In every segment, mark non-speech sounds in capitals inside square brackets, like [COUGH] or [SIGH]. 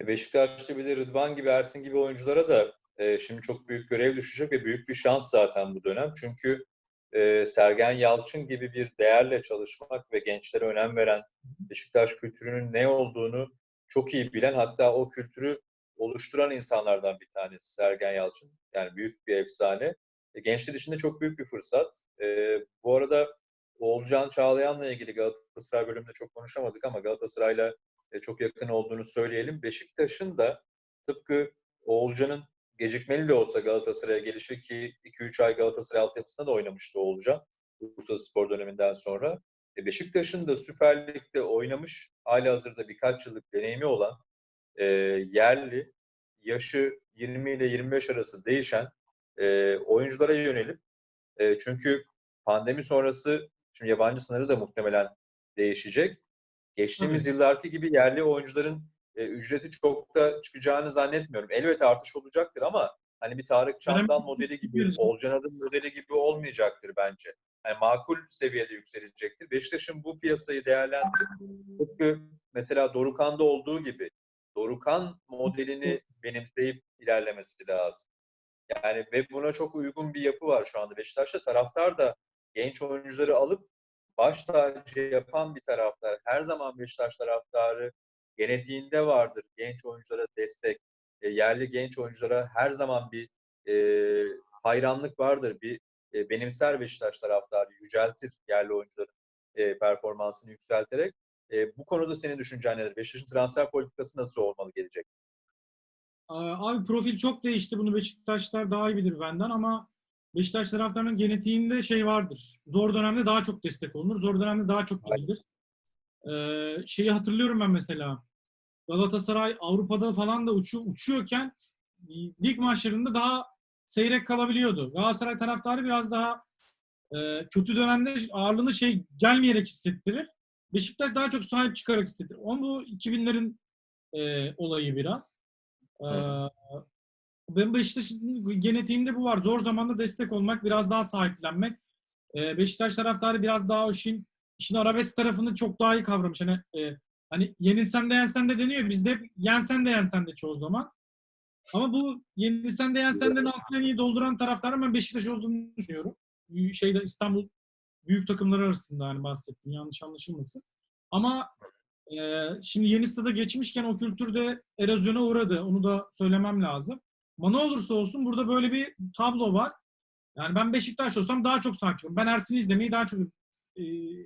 Beşiktaş'ta bir de Rıdvan gibi, Ersin gibi oyunculara da e, şimdi çok büyük görev düşecek ve büyük bir şans zaten bu dönem. Çünkü e, Sergen Yalçın gibi bir değerle çalışmak ve gençlere önem veren Beşiktaş kültürünün ne olduğunu çok iyi bilen hatta o kültürü oluşturan insanlardan bir tanesi Sergen Yalçın. Yani büyük bir efsane. E, gençler için de çok büyük bir fırsat. E, bu arada Oğulcan Çağlayan'la ilgili Galatasaray bölümünde çok konuşamadık ama Galatasaray'la e, çok yakın olduğunu söyleyelim. Beşiktaş'ın da tıpkı Oğulcan'ın gecikmeli de olsa Galatasaray'a gelişi ki 2-3 ay Galatasaray altyapısında da oynamıştı Oğulcan. Bursa Spor döneminden sonra. E, Beşiktaş'ın da Süper Lig'de oynamış, hali hazırda birkaç yıllık deneyimi olan e, yerli, yaşı 20 ile 25 arası değişen e, oyunculara yönelip e, çünkü pandemi sonrası şimdi yabancı sınırı da muhtemelen değişecek. Geçtiğimiz Evet. yıllarki gibi yerli oyuncuların e, ücreti çok da çıkacağını zannetmiyorum. Elbette artış olacaktır ama hani bir Tarık Çamdal Önemli modeli gibi, Olcan Adın modeli gibi olmayacaktır bence. Yani makul seviyede yükselecektir. Beşiktaş'ın bu piyasayı değerlendirip tıpkı mesela Dorukan'da olduğu gibi Dorukan modelini benimseyip ilerlemesi lazım. Yani ve buna çok uygun bir yapı var şu anda. Beşiktaş'ta taraftar da genç oyuncuları alıp baş tacı yapan bir taraftar. Her zaman Beşiktaş taraftarı genetiğinde vardır. Genç oyunculara destek, e, yerli genç oyunculara her zaman bir e, hayranlık vardır. Bir e, benimser Beşiktaş taraftarı, yüceltir yerli oyuncuların e, performansını yükselterek. E, bu konuda senin düşüncen nedir? Beşiktaş'ın transfer politikası nasıl olmalı gelecek? Aa, Abi profil çok değişti. Bunu Beşiktaşlar daha iyi bilir benden ama Beşiktaş taraftarının genetiğinde şey vardır. Zor dönemde daha çok destek olunur. Zor dönemde daha çok gidilir. Ee, şeyi hatırlıyorum ben mesela. Galatasaray Avrupa'da falan da uçu, uçuyorken lig maçlarında daha seyrek kalabiliyordu. Galatasaray taraftarı biraz daha e, kötü dönemde ağırlığını şey gelmeyerek hissettirir. Beşiktaş daha çok sahip çıkarak hissettirir. Ama bu 2000'lerin e, olayı biraz. Ee, ben Beşiktaş'ın genetiğimde bu var. Zor zamanda destek olmak, biraz daha sahiplenmek. Ee, Beşiktaş taraftarı biraz daha o işin, işin arabesk tarafını çok daha iyi kavramış. Hani, e, hani yenilsen de yensen de deniyor. Bizde hep yensen de yensen de çoğu zaman. Ama bu yenilsen de yensen de altına iyi dolduran taraftarın ben Beşiktaş olduğunu düşünüyorum. Şeyde İstanbul büyük takımlar arasında hani bahsettim. Yanlış anlaşılmasın. Ama ee, şimdi yeni stada geçmişken o kültürde erozyona uğradı. Onu da söylemem lazım. Ama ne olursa olsun burada böyle bir tablo var. Yani ben Beşiktaş olsam daha çok sakinim. Ben Ersin'i izlemeyi daha çok e,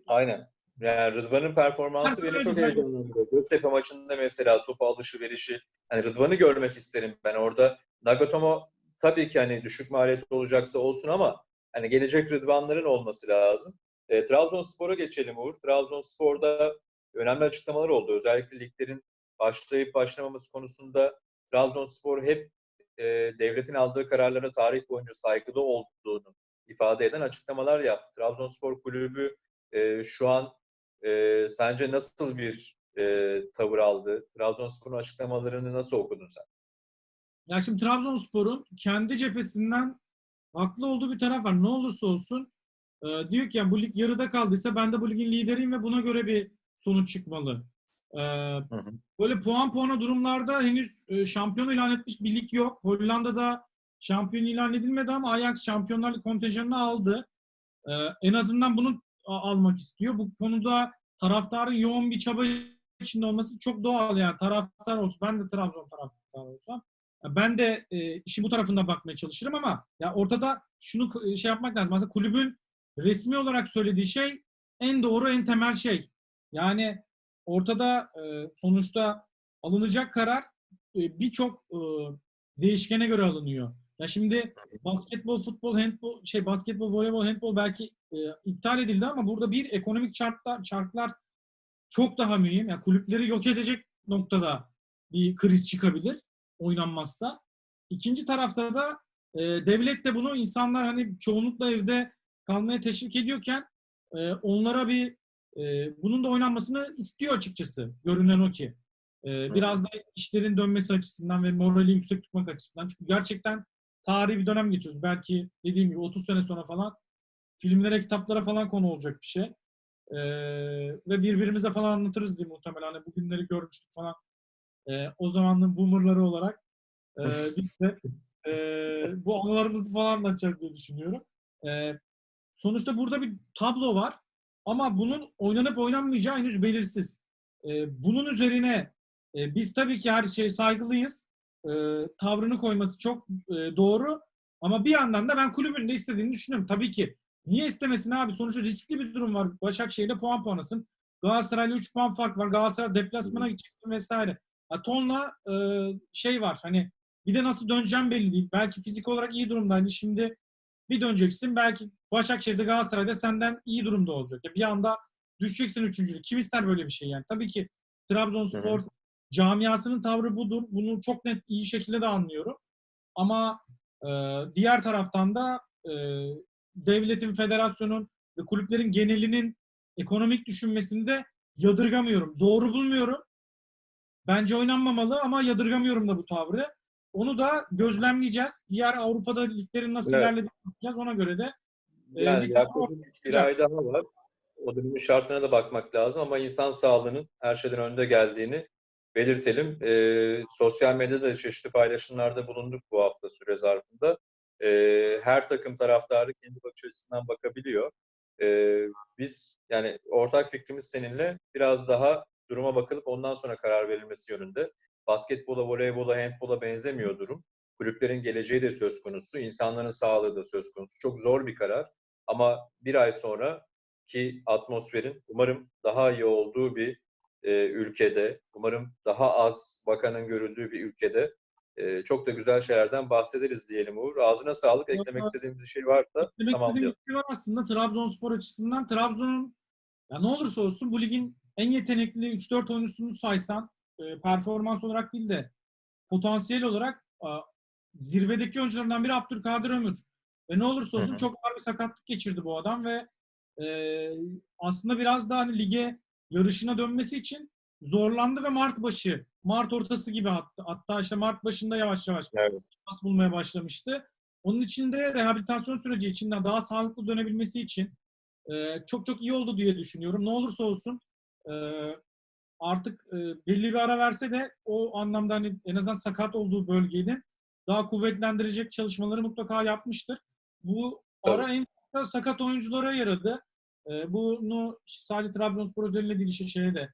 Aynen. Yani Rıdvan'ın performansı beni çok heyecanlandırıyor. Göztepe maçında mesela topu alışı verişi. Hani Rıdvan'ı görmek isterim ben orada. Nagatomo tabii ki hani düşük maliyetli olacaksa olsun ama hani gelecek Rıdvan'ların olması lazım. E, Trabzonspor'a geçelim Uğur. Trabzonspor'da önemli açıklamalar oldu. Özellikle liglerin başlayıp başlamaması konusunda Trabzonspor hep e, devletin aldığı kararlara tarih boyunca saygılı olduğunu ifade eden açıklamalar yaptı. Trabzonspor Kulübü e, şu an e, sence nasıl bir e, tavır aldı? Trabzonspor'un açıklamalarını nasıl okudun sen? Ya şimdi Trabzonspor'un kendi cephesinden haklı olduğu bir taraf var. Ne olursa olsun e, diyor ki yani bu lig yarıda kaldıysa ben de bu ligin lideriyim ve buna göre bir sonuç çıkmalı. E, hı. Böyle puan puana durumlarda henüz e, şampiyon ilan etmiş bir lig yok. Hollanda'da şampiyon ilan edilmedi ama Ajax şampiyonlar Ligi kontenjanını aldı. E, en azından bunu almak istiyor. Bu konuda taraftarın yoğun bir çaba içinde olması çok doğal yani. Taraftar olsun. Ben de Trabzon taraftarı olsam Ben de e, işi bu tarafından bakmaya çalışırım ama ya ortada şunu k- şey yapmak lazım. Aslında kulübün resmi olarak söylediği şey en doğru, en temel şey. Yani ortada e, sonuçta alınacak karar e, birçok e, değişkene göre alınıyor. Ya şimdi basketbol, futbol, handbol, şey basketbol, voleybol, handbol belki e, iptal edildi ama burada bir ekonomik çarklar, çarklar çok daha mühim. Yani kulüpleri yok edecek noktada bir kriz çıkabilir oynanmazsa. İkinci tarafta da e, devlet de bunu insanlar hani çoğunlukla evde kalmaya teşvik ediyorken e, onlara bir bunun da oynanmasını istiyor açıkçası. Görünen o ki. E, biraz da işlerin dönmesi açısından ve morali yüksek tutmak açısından. Çünkü gerçekten tarihi bir dönem geçiyoruz. Belki dediğim gibi 30 sene sonra falan filmlere, kitaplara falan konu olacak bir şey. E, ve birbirimize falan anlatırız diye muhtemelen. Hani bugünleri görmüştük falan. E, o zamanın boomerları olarak e, biz de e, bu anılarımızı falan anlatacağız diye düşünüyorum. E, sonuçta burada bir tablo var ama bunun oynanıp oynanmayacağı henüz belirsiz. E, bunun üzerine e, biz tabii ki her şeye saygılıyız. E, tavrını koyması çok e, doğru. Ama bir yandan da ben kulübün de istediğini düşünüyorum. Tabii ki. Niye istemesin abi? Sonuçta riskli bir durum var. Başakşehir'de puan puanasın. Galatasaray'la 3 puan fark var. Galatasaray deplasmana gideceksin vesaire. Ya tonla e, şey var. Hani bir de nasıl döneceğim belli değil. Belki fizik olarak iyi durumda. Hani şimdi bir döneceksin. Belki Başakşehir'de Galatasaray'da senden iyi durumda olacak. Ya bir anda düşeceksin üçüncülük. Kim ister böyle bir şey yani? Tabii ki Trabzonspor Hı camiasının tavrı budur. Bunu çok net iyi şekilde de anlıyorum. Ama e, diğer taraftan da e, devletin, federasyonun ve kulüplerin genelinin ekonomik düşünmesini de yadırgamıyorum. Doğru bulmuyorum. Bence oynanmamalı ama yadırgamıyorum da bu tavrı. Onu da gözlemleyeceğiz. Diğer Avrupa'da liglerin nasıl Evet. ilerlediğini bakacağız. Ona göre de e, Yani yaklaşık bir ay daha var. O dönemin şartlarına da bakmak lazım ama insan sağlığının her şeyden önde geldiğini belirtelim. Ee, sosyal medyada da çeşitli paylaşımlarda bulunduk bu hafta süre zarfında. Ee, her takım taraftarı kendi bakış açısından bakabiliyor. Ee, biz yani ortak fikrimiz seninle biraz daha duruma bakılıp ondan sonra karar verilmesi yönünde. Basketbola, voleybola, handbola benzemiyor durum. Kulüplerin geleceği de söz konusu, insanların sağlığı da söz konusu. Çok zor bir karar. Ama bir ay sonra ki atmosferin umarım daha iyi olduğu bir e, ülkede, umarım daha az vakanın görüldüğü bir ülkede e, çok da güzel şeylerden bahsederiz diyelim Uğur. Ağzına sağlık. Eklemek istediğimiz bir şey varsa Demek tamam istediğim bir şey var aslında Trabzonspor açısından. Trabzon'un ya ne olursa olsun bu ligin en yetenekli 3-4 oyuncusunu saysan e, performans olarak değil de potansiyel olarak e, zirvedeki oyuncularından biri Abdülkadir Ömür. Ve ne olursa olsun Hı hı. çok ağır bir sakatlık geçirdi bu adam ve e, aslında biraz daha hani lige yarışına dönmesi için zorlandı ve Mart başı, Mart ortası gibi hatta, hatta işte Mart başında yavaş yavaş Evet. şans bulmaya başlamıştı. Onun için de rehabilitasyon süreci içinde daha sağlıklı dönebilmesi için e, çok çok iyi oldu diye düşünüyorum. Ne olursa olsun e, artık e, belli bir ara verse de o anlamda hani en azından sakat olduğu bölgenin daha kuvvetlendirecek çalışmaları mutlaka yapmıştır. Bu Tabii. ara en fazla sakat oyunculara yaradı. E, bunu sadece Trabzonspor özelinde değil işte şeye de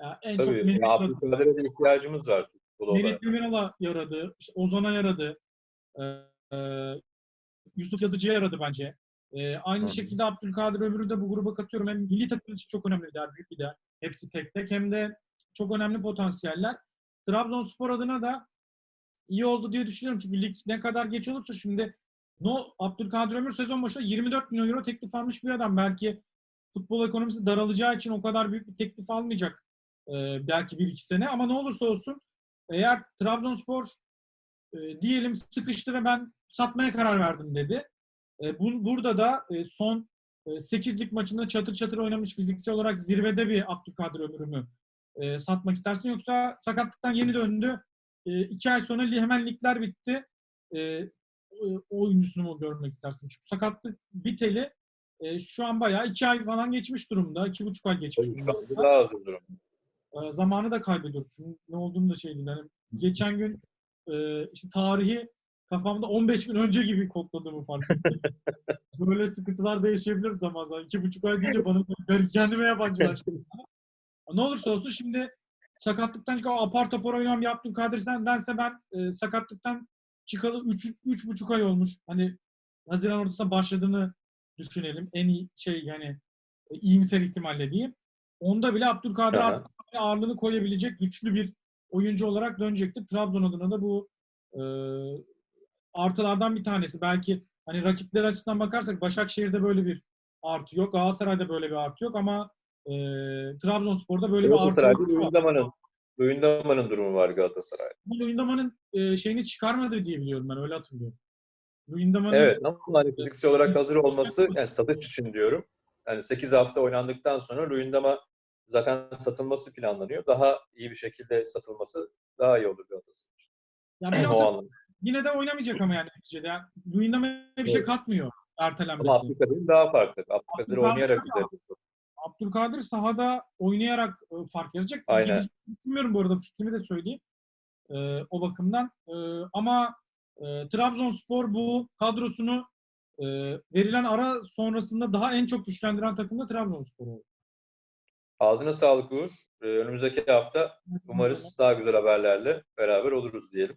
ya en çok Tabii. Ya, yaradı. Abdülkadir'e de ihtiyacımız var olarak. Demirel'a yaradı. işte Ozan'a yaradı. Ee, e, Yusuf Yazıcı'ya yaradı bence. Ee, aynı şekilde Abdülkadir Ömür'ü de bu gruba katıyorum. Hem milli takım için çok önemli bir değer, büyük bir değer. Hepsi tek tek hem de çok önemli potansiyeller. Trabzonspor adına da iyi oldu diye düşünüyorum. Çünkü lig ne kadar geç olursa şimdi no Abdülkadir Ömür sezon başında 24 milyon euro teklif almış bir adam. Belki futbol ekonomisi daralacağı için o kadar büyük bir teklif almayacak e, belki bir iki sene ama ne olursa olsun eğer Trabzonspor e, diyelim sıkıştı ve ben satmaya karar verdim dedi. E, bu, burada da e, son e, 8 lig maçında çatır çatır oynamış fiziksel olarak zirvede bir Abdülkadir Ömür'ümü e, satmak istersin. Yoksa sakatlıktan yeni döndü. E, iki ay sonra hemen ligler bitti. E, o oyuncusunu mu görmek istersin? Çünkü sakatlık biteli e, şu an bayağı iki ay falan geçmiş durumda. iki buçuk ay geçmiş Tabii, durumda. daha durum. E, zamanı da kaybediyoruz. Çünkü ne olduğunu da şey değil. Yani geçen gün e, işte tarihi kafamda 15 gün önce gibi kodladığımı fark ettim. [LAUGHS] Böyle sıkıntılar da yaşayabiliriz zaman zaman. İki buçuk ay deyince bana kendime yabancılaştı. [LAUGHS] ne olursa olsun şimdi sakatlıktan çıkan apar topar oynayan bir Abdülkadir sendense ben e, sakatlıktan çıkalı 3 üç, buçuk ay olmuş. Hani Haziran ortasında başladığını düşünelim. En iyi şey yani e, iyimser ihtimalle diyeyim. Onda bile Abdülkadir artık ağırlığını koyabilecek güçlü bir oyuncu olarak dönecektir. Trabzon adına da bu e, artılardan bir tanesi. Belki hani rakipler açısından bakarsak Başakşehir'de böyle bir artı yok. Galatasaray'da böyle bir artı yok ama e, Trabzonspor'da böyle bir artı Galatasaray'da var. Luyendama'nın Luyendama'nın durumu var Galatasaray. Bu Luyendama'nın e, şeyini çıkarmadı diye biliyorum ben öyle hatırlıyorum. Luyendama'nın Evet ama hani fiziksel olarak hazır olması yani satış için diyorum. Yani 8 hafta oynandıktan sonra Luyendama zaten satılması planlanıyor. Daha iyi bir şekilde satılması daha iyi olur Galatasaray için. yani [CLEARS THROAT] o anlamda. Yine de oynamayacak ama yani neticede. Yani bir şey katmıyor Ama ertelenmesi. Abdülkadir daha farklı. Abdülkadir Abdülkadir oynayarak üzerinde. Abdülkadir sahada oynayarak e, fark yaratacak. Aynen. Düşünmüyorum bu arada fikrimi de söyleyeyim. e, o bakımdan. E, ama e, Trabzonspor bu kadrosunu e, verilen ara sonrasında daha en çok güçlendiren takım da Trabzonspor oldu. Ağzına sağlık Uğur. Ee, önümüzdeki hafta umarız daha güzel haberlerle beraber oluruz diyelim.